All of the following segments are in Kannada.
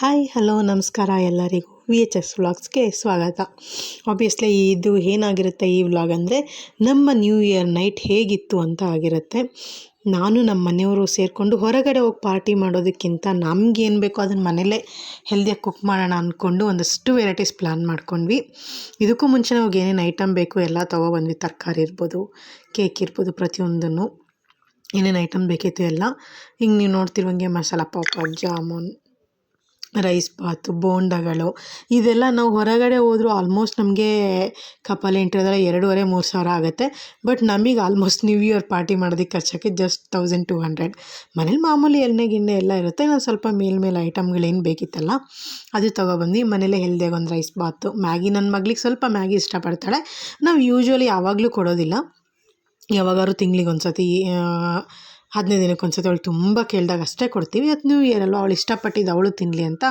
ಹಾಯ್ ಹಲೋ ನಮಸ್ಕಾರ ಎಲ್ಲರಿಗೂ. ವಿ ಎಚ್ ಎಸ್ ವ್ಲಾಗ್ಸ್ಗೆ ಸ್ವಾಗತ. ಆಬ್ವಿಯಸ್ಲಿ ಇದು ಏನಾಗಿರುತ್ತೆ ಈ ವ್ಲಾಗ್ ಅಂದರೆ ನಮ್ಮ ನ್ಯೂ ಇಯರ್ ನೈಟ್ ಹೇಗಿತ್ತು ಅಂತ ಆಗಿರುತ್ತೆ. ನಾನು ನಮ್ಮ ಮನೆಯವರು ಸೇರಿಕೊಂಡು ಹೊರಗಡೆ ಹೋಗಿ ಪಾರ್ಟಿ ಮಾಡೋದಕ್ಕಿಂತ ನಮಗೇನು ಬೇಕೋ ಅದನ್ನು ಮನೇಲೇ ಹೆಲ್ದಿಯಾಗಿ ಕುಕ್ ಮಾಡೋಣ ಅಂದ್ಕೊಂಡು ಒಂದಷ್ಟು ವೆರೈಟೀಸ್ ಪ್ಲ್ಯಾನ್ ಮಾಡ್ಕೊಂಡ್ವಿ. ಇದಕ್ಕೂ ಮುಂಚೆ ನಾವು ಏನೇನು ಐಟಮ್ ಬೇಕು ಎಲ್ಲ ತೊಗೊಬಂದ್ವಿ. ತರಕಾರಿ ಇರ್ಬೋದು ಕೇಕ್ ಇರ್ಬೋದು, ಪ್ರತಿಯೊಂದನ್ನು ಏನೇನು ಐಟಮ್ ಬೇಕಿತ್ತು ಎಲ್ಲ. ಹಿಂಗೆ ನೀವು ನೋಡ್ತಿರುವಂಗೆ ಮಸಾಲ, ಪಾಪಡ್, ಜಾಮೂನ್ ರೈಸ್ ಬಾತು, ಬೋಂಡಗಳು, ಇದೆಲ್ಲ ನಾವು ಹೊರಗಡೆ ಹೋದರೂ ಆಲ್ಮೋಸ್ಟ್ ನಮಗೆ ಕಪಲ್ ಎಂಟ್ರಿ ಎರಡೂವರೆ, ಮೂರು ಸಾವಿರ ಆಗುತ್ತೆ. ಬಟ್ ನಮಗೆ ಆಲ್ಮೋಸ್ಟ್ ನ್ಯೂ ಇಯರ್ ಪಾರ್ಟಿ ಮಾಡೋದಕ್ಕೆ ಖರ್ಚಾಕೆ ಜಸ್ಟ್ ತೌಸಂಡ್ ಟು ಹಂಡ್ರೆಡ್ ಮನೇಲಿ ಮಾಮೂಲಿ ಎಣ್ಣೆ ಗಿಣ್ಣೆ ಎಲ್ಲ ಇರುತ್ತೆ. ಇನ್ನೊಂದು ಸ್ವಲ್ಪ ಮೇಲ್ಮೇಲೆ ಐಟಮ್ಗಳೇನು ಬೇಕಿತ್ತಲ್ಲ, ಅದು ತೊಗೊಬಂದು ಮನೇಲೇ ಹೆಲ್ದಿಯಾಗಿ ಒಂದು ರೈಸ್ ಬಾತು. ಮ್ಯಾಗಿ ನನ್ನ ಮಗಳಿಗೆ ಸ್ವಲ್ಪ ಮ್ಯಾಗಿ ಇಷ್ಟಪಡ್ತಾಳೆ. ನಾವು ಯೂಶ್ವಲಿ ಯಾವಾಗಲೂ ಕೊಡೋದಿಲ್ಲ. ಯಾವಾಗಾದ್ರೂ ತಿಂಗ್ಳಿಗೆ ಒಂದು ಸತಿ ಹದಿನೈದು ದಿನಕ್ಕೆ ಒಂದ್ಸತಿ ಅವಳು ತುಂಬ ಕೇಳಿದಾಗ ಅಷ್ಟೇ ಕೊಡ್ತೀವಿ. ಅದು ನ್ಯೂ ಇಯರ್ ಅಲ್ವ ಅವಳು ಇಷ್ಟಪಟ್ಟಿದ್ದು ಅವಳು ತಿನ್ನಲಿ ಅಂತ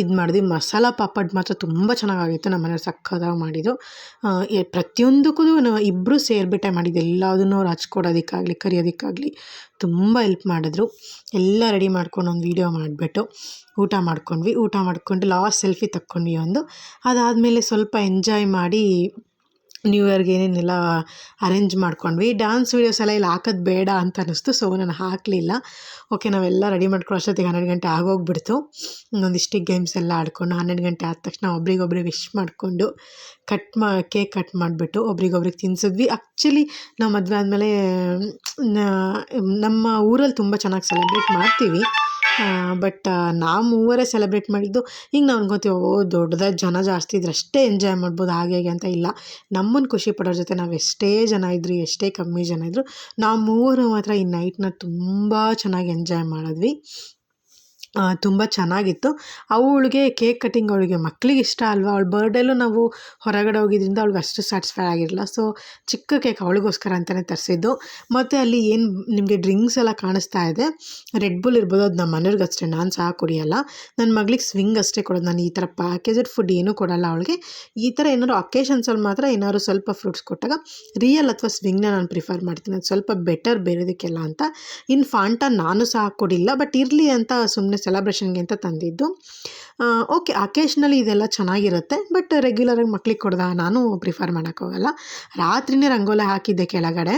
ಇದು ಮಾಡಿದ್ವಿ ಮಸಾಲ ಪಾಪಡ್ ಮಾತ್ರ ತುಂಬ ಚೆನ್ನಾಗಾಗಿತ್ತು ನಮ್ಮ ಮನೇಲಿ ಸಕ್ಕದಾಗ ಮಾಡಿದ್ದು. ಪ್ರತಿಯೊಂದಕ್ಕೂ ನಾವು ಇಬ್ಬರು ಸೇರಿಬಿಟ್ಟೆ ಮಾಡಿದ್ದು. ಎಲ್ಲದನ್ನೂ ಅವ್ರು ಹಚ್ಕೊಡೋದಕ್ಕಾಗಲಿ, ಕರಿಯೋದಕ್ಕಾಗಲಿ ತುಂಬ ಹೆಲ್ಪ್ ಮಾಡಿದ್ರು. ಎಲ್ಲ ರೆಡಿ ಮಾಡ್ಕೊಂಡು ಒಂದು ವೀಡಿಯೋ ಮಾಡಿಬಿಟ್ಟು ಊಟ ಮಾಡ್ಕೊಂಡ್ವಿ. ಊಟ ಮಾಡ್ಕೊಂಡು ಲಾಸ್ಟ್ ಸೆಲ್ಫಿ ತಕ್ಕೊಂಡ್ವಿ ಒಂದು. ಅದಾದಮೇಲೆ ಸ್ವಲ್ಪ ಎಂಜಾಯ್ ಮಾಡಿ ನ್ಯೂ ಇಯರ್ಗೆ ಏನೇನೆಲ್ಲ ಅರೇಂಜ್ ಮಾಡ್ಕೊಂಡ್ವಿ. ಡ್ಯಾನ್ಸ್ ವೀಡಿಯೋಸ್ ಎಲ್ಲ ಇಲ್ಲಿ ಹಾಕೋದು ಬೇಡ ಅಂತ ಅನ್ನಿಸ್ತು ಸೊ ನಾನು ಹಾಕಲಿಲ್ಲ. ಓಕೆ ನಾವೆಲ್ಲ ರೆಡಿ ಮಾಡ್ಕೊಳ್ಳೋ ಅಷ್ಟೊತ್ತಿಗೆ ಹನ್ನೆರಡು ಗಂಟೆ ಆಗೋಗ್ಬಿಡ್ತು. ಒಂದಿಷ್ಟು ಗೇಮ್ಸ್ ಎಲ್ಲ ಆಡ್ಕೊಂಡು ಹನ್ನೆರಡು ಗಂಟೆ ಆದ ತಕ್ಷಣ ಒಬ್ರಿಗೊಬ್ರು ವಿಶ್ ಮಾಡಿಕೊಂಡು ಕಟ್ ಮಾ ಕೇಕ್ ಕಟ್ ಮಾಡಿಬಿಟ್ಟು ಒಬ್ರಿಗೊಬ್ರಿಗೆ ತಿನ್ಸಿದ್ವಿ. ಆ್ಯಕ್ಚುಲಿ ನಾವು ಮದುವೆ ಆದಮೇಲೆ ನಮ್ಮ ಊರಲ್ಲಿ ತುಂಬ ಚೆನ್ನಾಗಿ ಸೆಲೆಬ್ರೇಟ್ ಮಾಡ್ತೀವಿ. ಬಟ್ ನಾವು ಮೂವರೇ ಸೆಲೆಬ್ರೇಟ್ ಮಾಡಿದ್ದು, ಈಗ ನಾವು ಅನ್ಕೋತೀವಿ, ಓ, ದೊಡ್ಡದಾಗಿ ಜನ ಜಾಸ್ತಿ ಇದ್ರೆ ಅಷ್ಟೇ ಎಂಜಾಯ್ ಮಾಡ್ಬೋದು, ಹಾಗೆ, ಹೀಗೆ ಅಂತ ಇಲ್ಲ. ನಮ್ಮನ್ನು ಖುಷಿ ಪಡೋರ ಜೊತೆ ನಾವು ಎಷ್ಟೇ ಜನ ಇದ್ರು, ಎಷ್ಟೇ ಕಮ್ಮಿ ಜನ ಇದ್ರು, ನಾವು ಮೂವರು ಮಾತ್ರ ಈ ನೈಟ್ನ ತುಂಬ ಚೆನ್ನಾಗಿ ಎಂಜಾಯ್ ಮಾಡಿದ್ವಿ. ತುಂಬ ಚೆನ್ನಾಗಿತ್ತು. ಅವಳಿಗೆ ಕೇಕ್ ಕಟ್ಟಿಂಗ್ ಅವಳಿಗೆ ಮಕ್ಳಿಗೆ ಇಷ್ಟ ಅಲ್ವಾ? ಅವಳ ಬರ್ಡೇಲೂ ನಾವು ಹೊರಗಡೆ ಹೋಗಿದ್ದರಿಂದ ಅವ್ಳಿಗೆ ಅಷ್ಟು ಸ್ಯಾಟಿಸ್ಫೈ ಆಗಿರಲಿಲ್ಲ. ಸೊ ಚಿಕ್ಕ ಕೇಕ್ ಅವಳಿಗೋಸ್ಕರ ಅಂತಲೇ ತರಿಸಿದ್ದು. ಮತ್ತು ಅಲ್ಲಿ ಏನು ನಿಮಗೆ ಡ್ರಿಂಕ್ಸ್ ಎಲ್ಲ ಕಾಣಿಸ್ತಾ ಇದೆ? ರೆಡ್ ಬುಲ್ ಇರ್ಬೋದು, ಅದು ನಮ್ಮ ಮನೆಯವ್ರಿಗೆ ಅಷ್ಟೇ, ನಾನು ಸಹ ಕುಡಿಯಲ್ಲ. ನನ್ನ ಮಗಳಿಗೆ ಸ್ವಿಂಗ್ ಅಷ್ಟೇ ಕೊಡೋದು. ನಾನು ಈ ಥರ ಪ್ಯಾಕೇಜಡ್ ಫುಡ್ ಏನೂ ಕೊಡಲ್ಲ ಅವಳಿಗೆ. ಈ ಥರ ಏನಾದ್ರು ಅಕೇಶನ್ಸಲ್ಲಿ ಮಾತ್ರ ಏನಾದ್ರು ಸ್ವಲ್ಪ ಫ್ರೂಟ್ಸ್ ಕೊಟ್ಟಾಗ ರಿಯಲ್ ಅಥವಾ ಸ್ವಿಂಗ್ನ ನಾನು ಪ್ರಿಫರ್ ಮಾಡ್ತೀನಿ. ಅದು ಸ್ವಲ್ಪ ಬೆಟರ್ ಬೇರೆದಕ್ಕೆಲ್ಲ ಅಂತ. ಇನ್ನು ಫಾಂಟ ನಾನು ಸಹ ಕೊಡಿಲ್ಲ ಬಟ್ ಇರಲಿ ಅಂತ ಸುಮ್ಮನೆ ಸೆಲೆಬ್ರೇಷನ್ಗೆ ಅಂತ ತಂದಿದ್ದು. ಓಕೆ ಅಕೇಶ್ನಲಿ ಇದೆಲ್ಲ ಚೆನ್ನಾಗಿರುತ್ತೆ ಬಟ್ ರೆಗ್ಯುಲರಾಗಿ ಮಕ್ಳಿಗೆ ಕೊಡ್ದ ನಾನು ಪ್ರಿಫರ್ ಮಾಡೋಕ್ಕೋಗಲ್ಲ ರಾತ್ರಿಯೇ ರಂಗೋಲಿ ಹಾಕಿದ್ದೆ ಕೆಳಗಡೆ.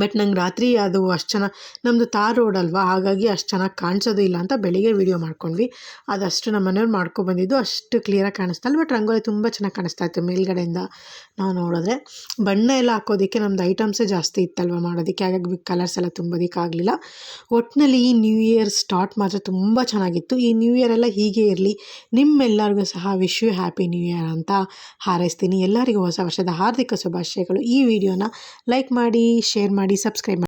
ಬಟ್ ನಂಗೆ ರಾತ್ರಿ ಅದು ಅಷ್ಟು ಚೆನ್ನಾಗಿ ನಮ್ಮದು ತಾರ್ ರೋಡ್ ಅಲ್ವಾ, ಹಾಗಾಗಿ ಅಷ್ಟು ಚೆನ್ನಾಗಿ ಕಾಣಿಸೋದು ಇಲ್ಲ ಅಂತ ಬೆಳಿಗ್ಗೆ ವೀಡಿಯೋ ಮಾಡ್ಕೊಂಡ್ವಿ. ಅದಷ್ಟು ನಮ್ಮ ಮನೆಯವ್ರು ಮಾಡ್ಕೊಬಂದಿದ್ದು ಅಷ್ಟು ಕ್ಲಿಯರಾಗಿ ಕಾಣಿಸ್ತಾ ಇಲ್ಲ, ಬಟ್ ರಂಗೋಲಿ ತುಂಬ ಚೆನ್ನಾಗಿ ಕಾಣಿಸ್ತಾ ಇತ್ತು ಮೇಲ್ಗಡೆಯಿಂದ ನಾವು ನೋಡಿದ್ರೆ. ಬಣ್ಣ ಎಲ್ಲ ಹಾಕೋದಕ್ಕೆ ನಮ್ದು ಐಟಮ್ಸೇ ಜಾಸ್ತಿ ಇತ್ತಲ್ವ ಮಾಡೋದಕ್ಕೆ, ಹಾಗಾಗಿ ಕಲರ್ಸ್ ಎಲ್ಲ ತುಂಬೋದಕ್ಕಾಗಲಿಲ್ಲ ಒಟ್ಟಿನಲ್ಲಿ ಈ ನ್ಯೂ ಇಯರ್ ಸ್ಟಾರ್ಟ್ ಮಾತ್ರ ತುಂಬ ಚೆನ್ನಾಗಿತ್ತು. ಈ ನ್ಯೂ ಇಯರ್ ಎಲ್ಲ ಹೀಗೆ ಇರಲಿ, ನಿಮ್ಮೆಲ್ಲರಿಗೂ ಸಹ wish you happy new year ಅಂತ ಹಾರೈಸ್ತೀನಿ. ಎಲ್ಲರಿಗೂ ಹೊಸ ವರ್ಷದ ಹಾರ್ದಿಕ ಶುಭಾಶಯಗಳು. ಈ ವಿಡಿಯೋನ ಲೈಕ್ ಮಾಡಿ ಶೇರ್ ಮಾಡಿ. ಸಬ್ಸ್ಕ್ರೈಬ್ ಮಾಡಿ.